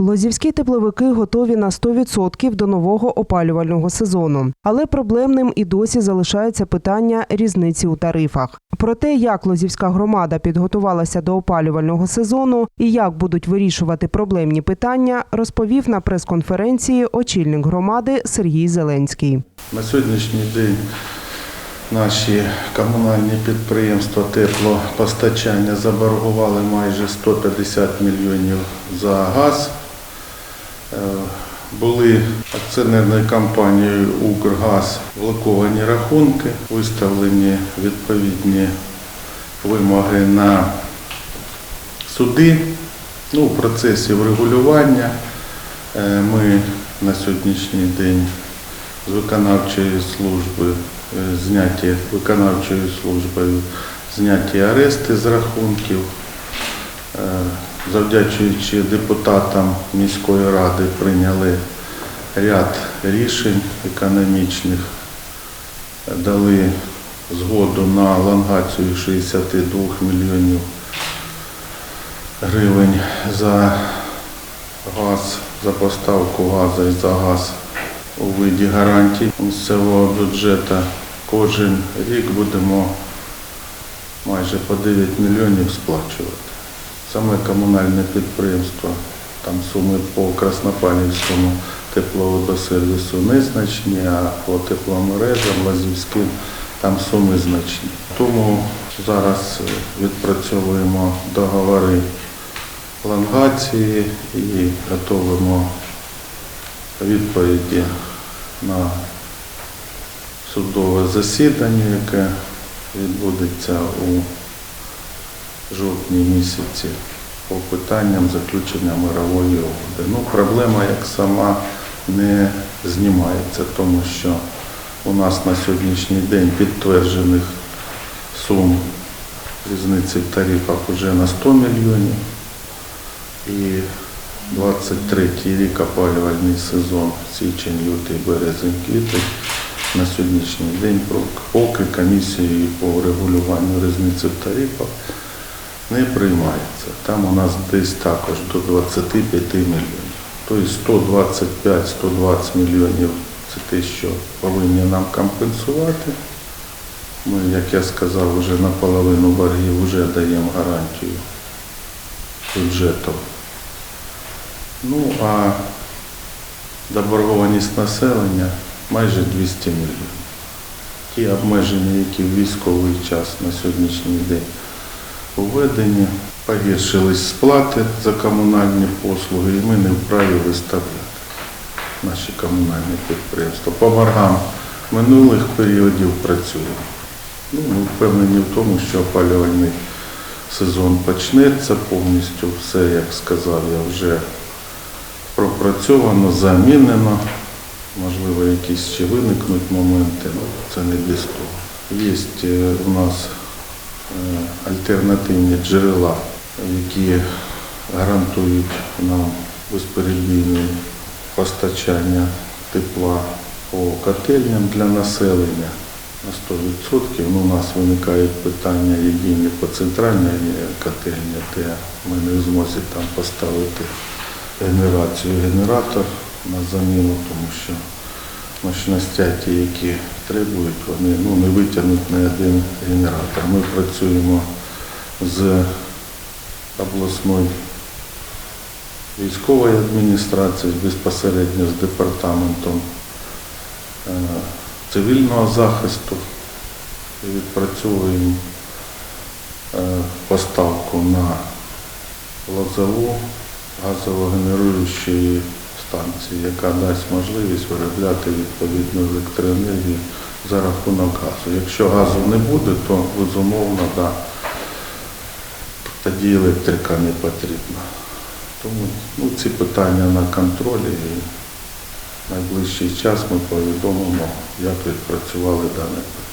Лозівські тепловики готові на 100% до нового опалювального сезону, але проблемним і досі залишається питання різниці у тарифах. Про те, як Лозівська громада підготувалася до опалювального сезону і як будуть вирішувати проблемні питання, розповів на прес-конференції очільник громади Сергій Зеленський. На сьогоднішній день наші комунальні підприємства теплопостачання заборгували майже 150 мільйонів за газ. Е, Були акціонерною компанією «Укргаз» блоковані рахунки, виставлені відповідні вимоги на суди. Ну, в процесі врегулювання е, ми на сьогоднішній день з виконавчої служби е, зняті виконавчою службою зняті арешти з рахунків. Завдячуючи депутатам міської ради прийняли ряд рішень економічних, дали згоду на лонгацію 62 мільйонів гривень за газ, за поставку газу і за газ у виді гарантій місцевого бюджету. Кожен рік будемо майже по 9 мільйонів сплачувати. Саме комунальне підприємство, там суми по Краснопанівському тепловодосервісу незначні, а по тепломережам Лазівським там суми значні. Тому зараз е, відпрацьовуємо договори лонгації і готуємо відповіді на судове засідання, яке відбудеться у жовтні місяці по питанням заключення мирової угоди. Ну, проблема як сама не знімається, тому що у нас на сьогоднішній день підтверджених сум різниці в тарифах вже на 100 мільйонів. І 23 рік опалювальний сезон, січень, лютий, березень, квітень, на сьогоднішній день поки комісією по регулюванню різниці в тарифах не приймається. Там у нас десь також до 25 мільйонів. Тобто 125-120 мільйонів це те, що повинні нам компенсувати. Ми, як я сказав, вже наполовину боргів вже даємо гарантію бюджету. Ну, а заборгованість населення майже 200 мільйонів. Ті обмеження, які в військовий час на сьогоднішній день введені, погіршились сплати за комунальні послуги, і ми не вправі виставляти наші комунальні підприємства. По боргам минулих періодів працюємо. Ну, ми впевнені в тому, що опалювальний сезон почнеться повністю. Все, як сказав, я вже пропрацьовано, замінено. Можливо, якісь ще виникнуть моменти, але це не без того. Є е, у нас альтернативні джерела, які гарантують нам безперебійне постачання тепла по котельням для населення на 100%. Ну, у нас виникають питання єдині по центральній котельні, де ми не в змозі там поставити генерацію генератор на заміну, тому що мощності ті, які требують, вони ну, не витягнуть на один генератор. Ми працюємо з обласною військовою адміністрацією, безпосередньо з департаментом е, цивільного захисту і відпрацьовуємо е, поставку на лозову газово-генеруючої станції, яка дасть можливість виробляти відповідну електроенергію за рахунок газу. Якщо газу не буде, то безумовно, да, тоді електрика не потрібна. Тому ну, ці питання на контролі і найближчий час ми повідомимо, як відпрацювали дане питання.